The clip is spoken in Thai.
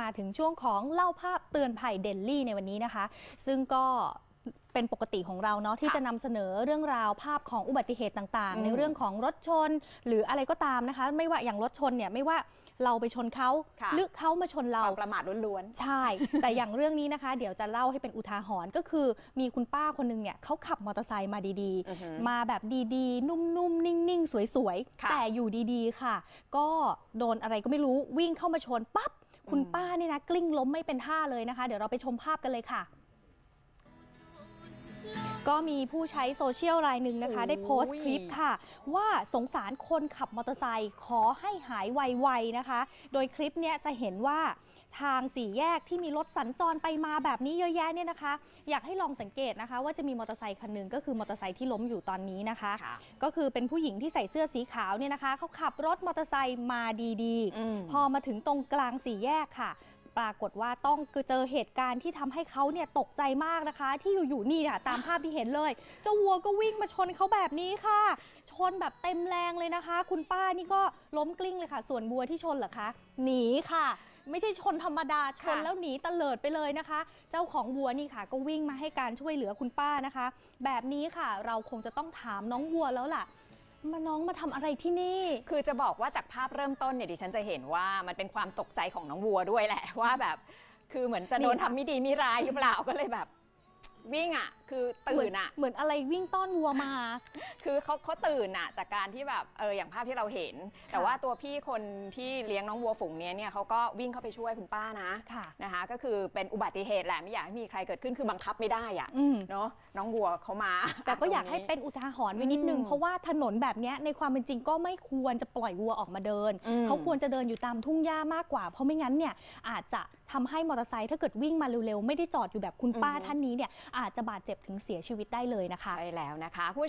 มาถึงช่วงของเล่าภาพเตือนภัยเดลลี่ในวันนี้นะคะ ซึ่งก็เป็นปกติของเราเนาะที่ค่ะจะนำเสนอเรื่องราวภาพของอุบัติเหตุต่างอืๆมในเรื่องของรถชน หรืออะไรก็ตามนะคะ ไม่ว่าอย่างรถชนเนี่ยไม่ว่าเราไปชนเขาค่ะหรือเขามาชนคเราวามประมาทล้วนใช่ แต่อย่างเรื่องนี้นะคะ เดี๋ยวจะเล่าให้เป็นอุทาหรณ์ก็คือมีคุณป้าคนหนึงเนี่ยเขาขับมอเตอร์ไซค์มาดีอือหือๆมาแบบดีๆ นุ่มๆ นิ่งๆ สวยค่ะๆแต่อยู่ดีๆค่ะ ก็โดนอะไรก็ไม่รู้วิ่งเข้ามาชนปั๊บ คุณอืมป้านี่นะกลิ้งล้มไม่เป็นท่าเลยนะคะ เดี๋ยวเราไปชมภาพกันเลยค่ะ ก็มีผู้ใช้โซเชียลรายหนึ่งนะคะ ได้โพสต์คลิปค่ะ ว่าสงสารคนขับมอเตอร์ไซค์ขอให้หายไวๆนะคะ โดยคลิปเนี้ยจะเห็นว่าทางสี่แยกที่มีรถสัญจรไปมาแบบนี้เยอะแยะเนี่ยนะคะ อยากให้ลองสังเกตนะคะ ว่าจะมีมอเตอร์ไซค์คันหนึ่งก็คือมอเตอร์ไซค์ที่ล้มอยู่ตอนนี้นะคะๆค่ะก็คือเป็นผู้หญิงที่ใส่เสื้อสีขาวเนี่ยนะคะเขาขับรถมอเตอร์ไซค์มาดีอืมๆพอมาถึงตรงกลางสี่แยกค่ะ ปรากฏว่าต้องเจอเหตุการณ์ที่ทำให้เขาเนี่ยตกใจมากนะคะ ที่อยู่ๆนี่ค่ะตามภาพที่เห็นเลยเจ้าวัวก็วิ่งมาชนเขาแบบนี้ค่ะ ชนแบบเต็มแรงเลยนะคะ คุณป้านี่ก็ล้มกลิ้งเลยค่ะ ส่วนวัวที่ชนเหรอคะ หนีค่ะไม่ใช่ชนธรรมดาชนค่ะแล้วหนีตะเลิดไปเลยนะคะ เจ้าของวัวนี่ค่ะ ก็วิ่งมาให้การช่วยเหลือคุณป้านะคะ แบบนี้ค่ะ เราคงจะต้องถามน้องวัวแล้วล่ะ มาน้องมาทำอะไรที่นี่ คือจะบอกว่าจากภาพเริ่มต้นเนี่ยดิฉันจะเห็นว่ามันเป็นความตกใจของน้องวัวด้วยแหละว่าแบบ คือเหมือนจะโดนนี่ค่ะทำไม่ดีไม่ร้ายหรือเปล่าก็เลยแบบ วิ่งอะคือตื่นอะเหมือนอะไรวิ่งต้อนวัวมา คือเขาเขาตื่นอะจากการที่แบบเอออย่างภาพที่เราเห็น แต่ว่าตัวพี่คนที่เลี้ยงน้องวัวฝูงเนี้ยเนี่ยเขาก็วิ่งเข้าไปช่วยคุณป้านะค่ะนะคะ ก็คือเป็นอุบัติเหตุแหละไม่อยากให้มีใครเกิดขึ้นคือบังคับไม่ได้อะอืมเนาะน้องวัวเขามา แต่ก็อยากตรงให้เป็นอุทาหรณ์ไว้นิดนึงอืมเพราะว่าถนนแบบเนี้ยในความเป็นจริงก็ไม่ควรจะปล่อยวัวออกมาเดินอืมเขาควรจะเดินอยู่ตามทุ่งหญ้ามากกว่า เพราะไม่งั้นเนี่ยอาจจะทำให้มอเตอร์ไซค์ถ้าเกิดวิ่งมาเร็วๆไม่ได้จอดอยู่แบบคุณป้าท่านนี้เนี่ยอาจจะบาดเจ็บถึงเสียชีวิตได้เลยนะคะ ใช่แล้วนะคะคุณผู้ชม